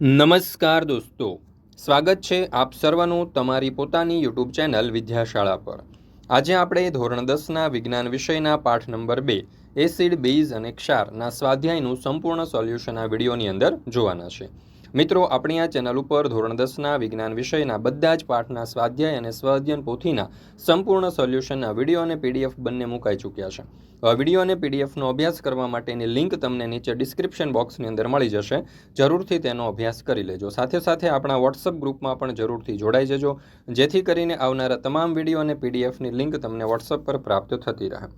નમસ્કાર દોસ્તો. સ્વાગત છે આપ સર્વનું તમારી પોતાની યુટ્યુબ ચેનલ વિદ્યાશાળા પર. આજે આપણે ધોરણ દસના વિજ્ઞાન વિષયના પાઠ નંબર બે, એસિડ બેઝ અને ક્ષારના સ્વાધ્યાયનું સંપૂર્ણ સોલ્યુશન આ વિડીયોની અંદર જોવાના છે. મિત્રો, આપણી આ ચેનલ ઉપર ધોરણ દસના વિજ્ઞાન વિષયના બધા જ પાઠના સ્વાધ્યાય અને સ્વાધ્યન પોથીના સંપૂર્ણ સોલ્યુશનના વીડિયો અને પીડીએફ બંને મુકાઈ ચૂક્યા છે. વીડિયો અને પીડીએફનો અભ્યાસ કરવા માટેની લિંક તમને નીચે ડિસ્ક્રિપ્શન બોક્સની અંદર મળી જશે. જરૂરથી તેનો અભ્યાસ કરી લેજો. સાથે સાથે આપણા વોટ્સઅપ ગ્રુપમાં પણ જરૂરથી જોડાઈ જજો. જેથી કરીને આવનારા તમામ વીડિયો અને પીડીએફની લિંક તમને વોટ્સઅપ પર પ્રાપ્ત થતી રહે.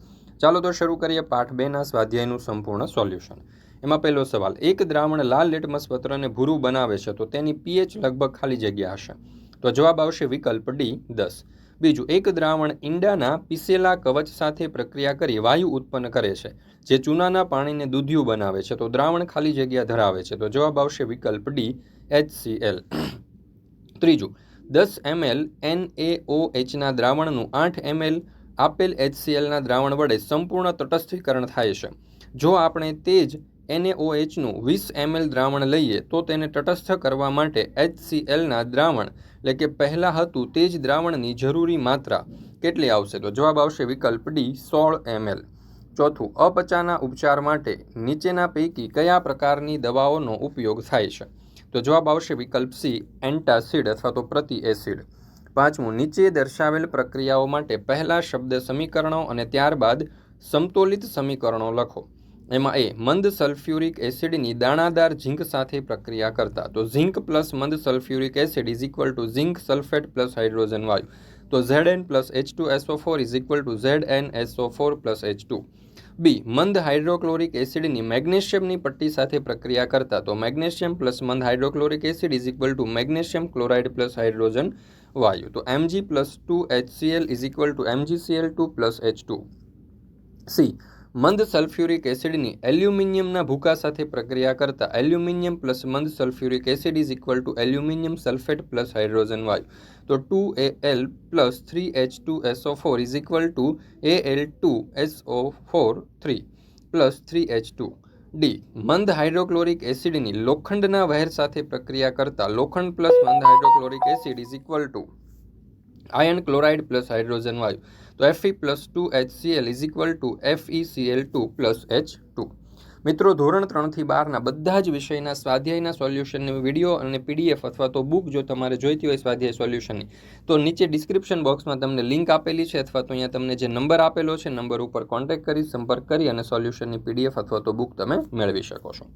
ચાલો તો શરૂ કરીએ પાઠ બેના સ્વાધ્યાયનું સંપૂર્ણ સોલ્યુશન. એમાં પહેલો સવાલ, એક દ્રાવણ લાલ લેટમસ પત્રને ભૂરું બનાવે છે, તો તેની પીએચ લગભગ ખાલી જગ્યા હશે? તો જવાબ આવશે વિકલ્પ ડી, દસ. બીજું, એક દ્રાવણ ઈંડાના પીસેલા કવચ સાથે પ્રક્રિયા કરી વાયુ ઉત્પન્ન કરે છે, જે ચૂનાના પાણીને દૂધિયું બનાવે છે, તો દ્રાવણ ખાલી જગ્યા ધરાવે છે, તો જવાબ આવશે વિકલ્પ ડી એચસીએલ ત્રીજું, દસ એમએલ એન એ ઓ એચના દ્રાવણનું આઠ એમએલ આપેલ એચસીએલના દ્રાવણ વડે સંપૂર્ણ તટસ્થીકરણ થાય છે. જો આપણે તે જ એનએઓએચનું વીસ એમએલ દ્રાવણ લઈએ તો તેને તટસ્થ કરવા માટે એચસીએલના દ્રાવણ, એટલે કે પહેલાં હતું તે જ દ્રાવણની જરૂરી માત્રા કેટલી આવશે? તો જવાબ આવશે વિકલ્પ ડી, સોળ એમએલ. ચોથું, અપચાના ઉપચાર માટે નીચેના પૈકી કયા પ્રકારની દવાઓનો ઉપયોગ થાય છે? તો જવાબ આવશે વિકલ્પ સી, એન્ટાસિડ અથવા તો પ્રતિ એસિડ. પાંચમું, નીચે દર્શાવેલ પ્રક્રિયાઓ માટે પહેલા શબ્દ સમીકરણો અને ત્યારબાદ સમતોલિત સમીકરણો લખો. એમાં એ, મંદ સલ્ફ્યુરિક એસિડની દાણાદાર ઝીંક સાથે પ્રક્રિયા કરતા. તો ઝીંક પ્લસ મંદ sulphuric acid is equal to zinc sulphate plus hydrogen વાયુ. તો Z N plus H two SO four is equal to Z N SO four plus H two. B, મંદ હાઇડ્રોક્લોરિક એસિડની મેગ્નેશિયમની પટ્ટી સાથે પ્રક્રિયા કરતા. તો મેગ્નેશિયમ પ્લસ મંદ hydrochloric acid is equal to magnesium chloride plus hydrogen વાયુ. તો MG plus two HCL is equal to MGCL two plus H two. C મંદ સલ્ફ્યુરિક એસિડની એલ્યુમિનિયમના ભૂકા સાથે પ્રક્રિયા કરતા એલ્યુમિનિયમ પ્લસ મંદ sulphuric acid is equal to aluminium sulphate plus hydrogen વાયુ. તો two A L plus three H two SO four is equal to A L two SO four three plus three H two. D. મંદ hydrochloric એસિડની લોખંડના વહેર સાથે પ્રક્રિયા કરતા લોખંડ પ્લસ મંદ hydrochloric acid is equal to iron chloride plus hydrogen વાયુ. તો FE plus two HCL is equal to FECL two plus H two મિત્રો, ધોરણ ત્રણથી બારના બધા જ વિષયના સ્વાધ્યાયના સોલ્યુશનની વીડિયો અને પીડીએફ અથવા તો બુક જો તમારે જોઈતી હોય સ્વાધ્યાય સોલ્યુશનની તો નીચે ડિસ્ક્રિપ્શન બોક્સમાં તમને લિંક આપેલી છે અથવા તો અહીંયા તમને જે નંબર આપેલો છે નંબર ઉપર કોન્ટેક્ટ કરી, સંપર્ક કરી અને સોલ્યુશનની પીડીએફ અથવા તો બુક તમે મેળવી શકો છો.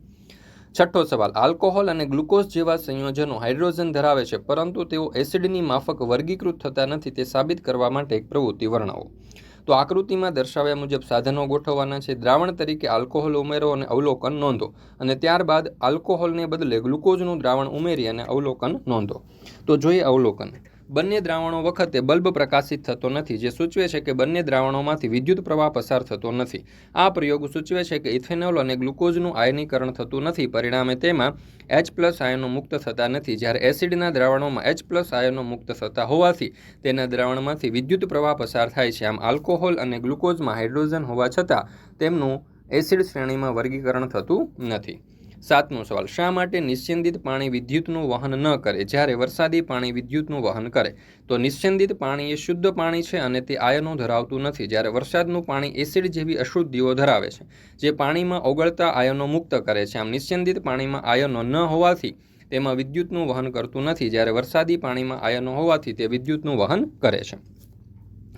છઠ્ઠો સવાલ, આલ્કોહોલ અને ગ્લુકોઝ જેવા સંયોજનો હાઇડ્રોજન ધરાવે છે, પરંતુ તેઓ એસિડની માફક વર્ગીકૃત થતા નથી, તે સાબિત કરવા માટે એક પ્રવૃત્તિ વર્ણવો. તો આકૃતિમાં દર્શાવ્યા મુજબ સાધનો ગોઠવવાના છે. દ્રાવણ તરીકે આલ્કોહોલ ઉમેરો અને અવલોકન નોંધો. અને ત્યારબાદ આલ્કોહોલને બદલે ગ્લુકોઝનું દ્રાવણ ઉમેરી અને અવલોકન નોંધો. તો જોઈએ અવલોકન. બંને દ્રાવણો વખતે બલ્બ પ્રકાશિત થતો નથી, જે સૂચવે છે કે બંને દ્રાવણોમાંથી વિદ્યુત પ્રવાહ પસાર થતો નથી. આ પ્રયોગ સૂચવે છે કે ઇથેનોલ અને ગ્લુકોઝનું આયનીકરણ થતું નથી. પરિણામે તેમાં એચ પ્લસ આયનો મુક્ત થતા નથી. જ્યારે એસિડના દ્રાવણોમાં એચ પ્લસ આયનો મુક્ત થતા હોવાથી તેના દ્રાવણમાંથી વિદ્યુત પ્રવાહ પસાર થાય છે. આમ, આલ્કોહોલ અને ગ્લુકોઝમાં હાઇડ્રોજન હોવા છતાં તેમનું એસિડ શ્રેણીમાં વર્ગીકરણ થતું નથી. સાતમો સવાલ, શા માટે નિશ્ચિંદિત પાણી વિદ્યુતનું વહન ન કરે? જ્યારે વરસાદી પાણી વિદ્યુતનું વહન કરે, તો નિશ્ચિંદિત પાણી એ શુદ્ધ પાણી છે અને તે આયનો ધરાવતું નથી. જ્યારે વરસાદનું પાણી એસિડ જેવી અશુદ્ધિઓ ધરાવે છે, જે પાણીમાં ઓગળતા આયનો મુક્ત કરે છે, આમ નિશ્ચિંદિત પાણીમાં આયનો ન હોવાથી તેમાં વિદ્યુતનું વહન કરતું નથી. જ્યારે વરસાદી પાણીમાં આયનો હોવાથી તે વિદ્યુતનું વહન કરે છે.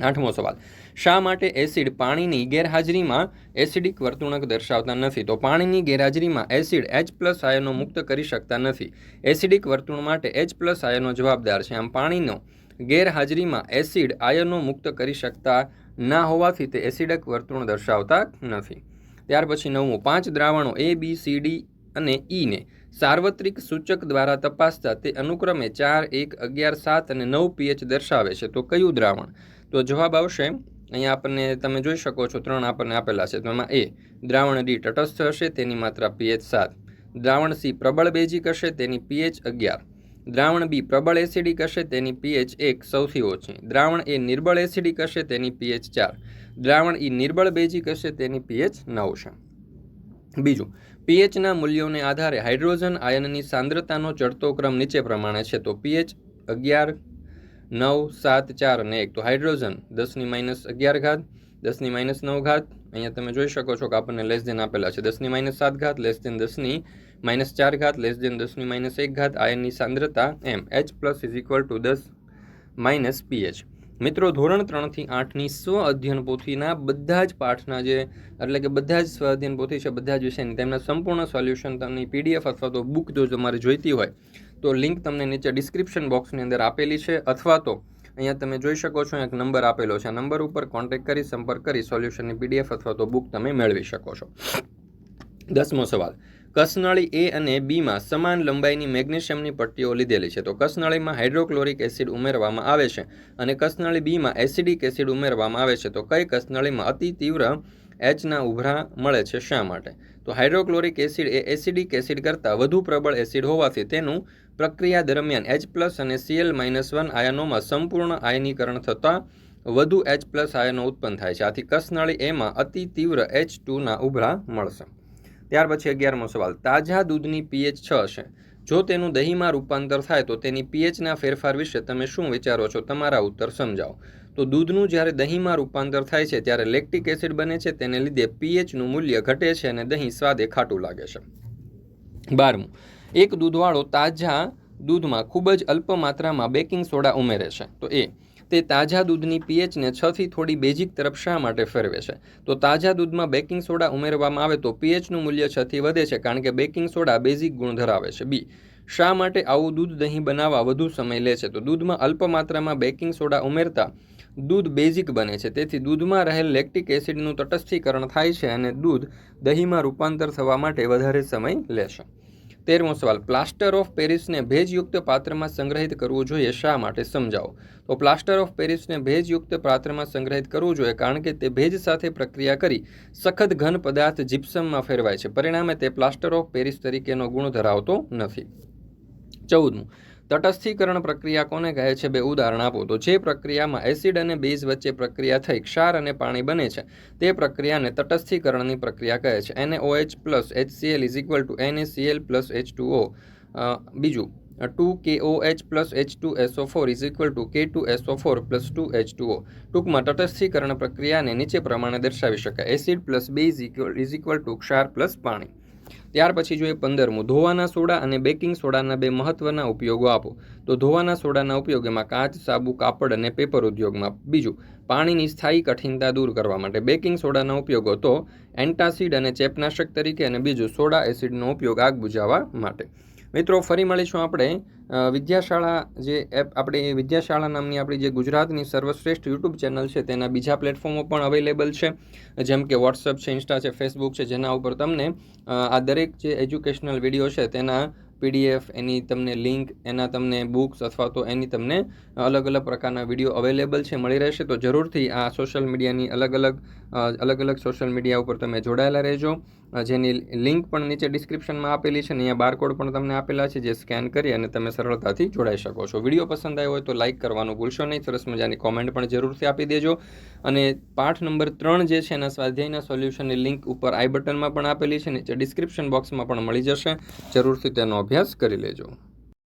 આઠમો સવાલ. શા માટે એસિડ પાણીની ગેરહાજરીમાં એસિડિક વર્તણૂક દર્શાવતા નથી? તો પાણીની ગેરહાજરીમાં એસિડ એચ પ્લસ આયનો મુક્ત કરી શકતા નથી. એસિડિક વર્તણૂક માટે એચ પ્લસ આયનો જવાબદાર છે. આમ પાણીનો ગેરહાજરીમાં એસિડ આયનો મુક્ત કરી શકતા ના હોવાથી તે એસિડક વર્તણૂક દર્શાવતા નથી. ત્યાર પછી નવમું, પાંચ દ્રાવણો એ બી સી ડી અને ઈને સાર્વત્રિક સૂચક દ્વારા તપાસતા તે અનુક્રમે ચાર, એક, અગિયાર, સાત અને નવ પીએચ દર્શાવે છે. તો કયું દ્રાવણ? તો જવાબ આવશે, અહીંયા આપણને તમે જોઈ શકો છો, ત્રણ આપણને આપેલા છે. તો એમાં એ, દ્રાવણ ડી તટસ્થ હશે, તેની માત્રા પીએચ સાત. દ્રાવણ સી પ્રબળ બેઝિક હશે, તેની પીએચ અગિયાર. દ્રાવણ બી પ્રબળ એસિડિક હશે, તેની પીએચ એક સૌથી ઓછી. દ્રાવણ એ નિર્બળ એસિડિક હશે, તેની પીએચ ચાર. દ્રાવણ ઈ નિર્બળ બેઝિક હશે, તેની પીએચ નવ છે. બીજું પીએચના મૂલ્યોને આધારે હાઇડ્રોજન આયનની સાંદ્રતાનો ચડતો ક્રમ નીચે પ્રમાણે છે, તો પીએચ અગિયાર નવ, સાત, ચાર અને એક. તો હાઇડ્રોજન, દસની માઇનસ અગિયાર ઘાત, દસની માઇનસ નવ ઘાત. અહીંયા તમે જોઈ શકો છો કે આપણને લેસ દેન આપેલા છે. દસની માઇનસ સાત ઘાત લેસ દેન દસની માઇનસ ચાર ઘાત લેસ દેન દસની માઇનસ એક ઘાત. આયનની સાંદ્રતા M. H plus is equal to દસ માઇનસ પીએચ મિત્રો, ધોરણ ત્રણથી આઠની સ્વ અધ્યયન પોથીના બધા જ પાઠના જે, એટલે કે બધા જ સ્વ અધ્યયન પોથી છે, બધા જ વિષયની તેમના સંપૂર્ણ સોલ્યુશન તમને પીડીએફ અથવા તો બુક જો તમારે જોઈતી હોય તો લિંક તમને નીચે ડિસ્ક્રિપ્શન બોક્સની અંદર આપેલી છે, અથવા તો અહીંયા તમે જોઈ શકો છો, એક નંબર આપેલો છે. આ નંબર ઉપર કોન્ટેક્ટ કરી, સંપર્ક કરી સોલ્યુશનની પીડીએફ અથવા તો બુક તમે મેળવી શકો છો. દસમો સવાલ. કસનળી એ અને બીમાં સમાન લંબાઈની મેગ્નેશિયમની પટ્ટીઓ લીધેલી છે. તો કસનળીમાં હાઇડ્રોક્લોરિક એસિડ ઉમેરવામાં આવે છે અને કસનળી બીમાં એસિડિક એસિડ ઉમેરવામાં આવે છે. તો કઈ કસનળીમાં અતિ તીવ્ર એચના ઉભરા મળે છે શા માટે? તો હાઇડ્રોક્લોરિક એસિડ એ એસિડિક એસિડ કરતાં વધુ પ્રબળ એસિડ હોવાથી તેનું પ્રક્રિયા દરમિયાન એચ પ્લસ અને સીએલ માઇનસ વન આયનોમાં સંપૂર્ણ આયનીકરણ થતાં વધુ એચ પ્લસ આયનો ઉત્પન્ન થાય છે. આથી કસનળી એમાં અતિ તીવ્ર એચ ટુના ઉભરા મળશે. ત્યાર પછી અગિયારમો સવાલ. તાજા દૂધની પીએચ છ છે જો તેનું દહીંમાં રૂપાંતર થાય, તો તેની પીએચના ફેરફાર વિશે તમે શું વિચારો છો? તમારા ઉત્તર સમજાવો. તો દૂધનું જ્યારે દહીંમાં રૂપાંતર થાય છે, ત્યારે લેક્ટિક એસિડ બને છે. તેને લીધે પીએચનું મૂલ્ય ઘટે છે અને દહીં સ્વાદે ખાટું લાગે છે. બારમું. એક દૂધવાળો તાજા દૂધમાં ખૂબ જ અલ્પ માત્રામાં બેકિંગ સોડા ઉમેરે છે. તો એ, તે તાજા દૂધની પીએચને છથી થોડી બેઝિક તરફ શા માટે ફેરવે છે? તો તાજા દૂધમાં બેકિંગ સોડા ઉમેરવામાં આવે તો પીએચનું મૂલ્ય છથી વધે છે કારણ કે બેકિંગ સોડા બેઝિક ગુણ ધરાવે છે. બી, શા માટે આવું દૂધ દહીં બનાવવા વધુ સમય લે છે? તો દૂધમાં અલ્પ માત્રામાં બેકિંગ સોડા ઉમેરતા દૂધ બેઝિક બને છે. તેથી દૂધમાં રહેલ લેક્ટિક એસિડનું તટસ્થીકરણ થાય છે અને દૂધ દહીંમાં રૂપાંતર થવા માટે વધારે સમય લેશે તેરમો સવાલ. પ્લાસ્ટર ઓફ પેરિસને ભેજયુક્ત પાત્રમાં સંગ્રહિત કરવું જોઈએ શા માટે? સમજાવો. તો પ્લાસ્ટર ઓફ પેરિસને ભેજયુક્ત પાત્રમાં સંગ્રહિત કરવું જોઈએ કારણ કે તે ભેજ સાથે પ્રક્રિયા કરી સખત ઘન પદાર્થ જીપ્સમમાં ફેરવાય છે. પરિણામે તે પ્લાસ્ટર ઓફ પેરિસ તરીકેનો ગુણ ધરાવતો નથી. ચૌદમું. તટસ્થીકરણ પ્રક્રિયા કોને કહે છે? બે ઉદાહરણ આપો તો જે પ્રક્રિયામાં એસિડ અને બેઝ વચ્ચે પ્રક્રિયા થઈ, ક્ષાર અને પાણી બને છે, તે પ્રક્રિયાને તટસ્થીકરણની પ્રક્રિયા કહે છે. એને OH plus HCL is equal to NACL plus H two O. બીજું, two K O H plus H two SO four is equal to K two SO four plus two H two O. ટૂંકમાં તટસ્થીકરણ પ્રક્રિયાને નીચે પ્રમાણે દર્શાવી શકાય. Acid plus base equal, is equal to ક્ષાર plus પાણી. ત્યાર પછી જોઈએ પંદરમું ધોવાના સોડા અને બેકિંગ સોડાના બે મહત્વના ઉપયોગો આપો. તો ધોવાના સોડાના ઉપયોગ એમાં કાચ, સાબુ, કાપડ અને પેપર ઉદ્યોગમાં. બીજું, પાણીની સ્થાયી કઠિનતા દૂર કરવા માટે બેકિંગ સોડાના ઉપયોગો તો એન્ટાસિડ અને ચેપનાશક તરીકે અને બીજું સોડા એસિડનો ઉપયોગ આગ બુઝાવવા માટે. મિત્રો, ફરી મળીશું આપણે વિદ્યાશાળા જે એપ, આપણી વિદ્યાશાળા નામની આપણી જે ગુજરાતની સર્વશ્રેષ્ઠ યુટ્યુબ ચેનલ છે, તેના બીજા પ્લેટફોર્મો પણ અવેલેબલ છે. જેમ કે વોટ્સઅપ છે ઇન્સ્ટા છે ફેસબુક છે, જેના ઉપર તમને આ દરેક જે એજ્યુકેશનલ વીડિયો છે, તેના પીડીએફ એની તમને લિંક એના તમને બુક્સ અથવા તો એની તમને અલગ અલગ પ્રકારના વીડિયો અવેલેબલ છે, મળી રહેશે. તો જરૂરથી આ સોશિયલ મીડિયાની અલગ અલગ અલગ અલગ સોશિયલ મીડિયા ઉપર તમે જોડાયેલા રહેજો. જેની લિંક પણ નીચે ડિસ્ક્રિપ્શનમાં આપેલી છે અને અહીંયા બારકોડ પણ તમને આપેલા છે જે સ્કેન કરી અને તમે સરળતાથી જોડાઈ શકો છો. વીડિયો પસંદ આવ્યો હોય તો લાઇક કરવાનું ભૂલશો નહીં. સરસ મજાની કોમેન્ટ પણ જરૂરથી આપી દેજો. અને પાઠ નંબર ત્રણ જે છે એના સ્વાધ્યાયના સોલ્યુશનની લિંક ઉપર આઈ બટનમાં પણ આપેલી છે. નીચે ડિસ્ક્રિપ્શન બોક્સમાં પણ મળી જશે. જરૂરથી તેનો અભ્યાસ કરી લેજો.